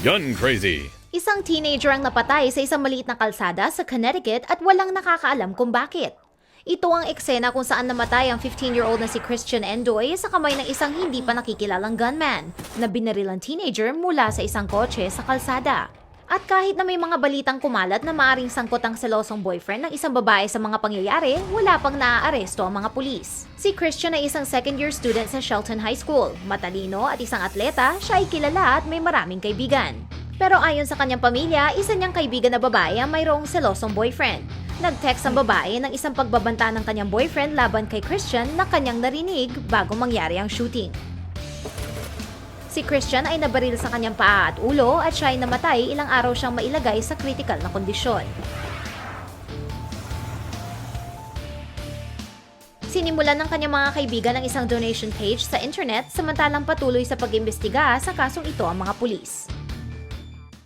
Gun crazy. Isang teenager ang napatay sa isang maliit na kalsada sa Connecticut at walang nakakaalam kung bakit. Ito ang eksena kung saan namatay ang 15-year-old na si Christian Endoy sa kamay ng isang hindi pa nakikilalang gunman na binaril ang teenager mula sa isang kotse sa kalsada. At kahit na may mga balitang kumalat na maaring sangkot ang selosong boyfriend ng isang babae sa mga pangyayari, wala pang naaaresto ang mga pulis. Si Christian ay isang second-year student sa Shelton High School. Matalino at isang atleta, siya ay kilala at may maraming kaibigan. Pero ayon sa kanyang pamilya, isa niyang kaibigan na babae ang mayroong selosong boyfriend. Nag-text ang babae ng isang pagbabanta ng kanyang boyfriend laban kay Christian na kanyang narinig bago mangyari ang shooting. Si Christian ay nabaril sa kanyang paa at ulo at siya ay namatay ilang araw siyang mailagay sa critical na kondisyon. Sinimulan ng kanyang mga kaibigan ang isang donation page sa internet samantalang patuloy sa pag-imbestiga sa kasong ito ang mga pulis.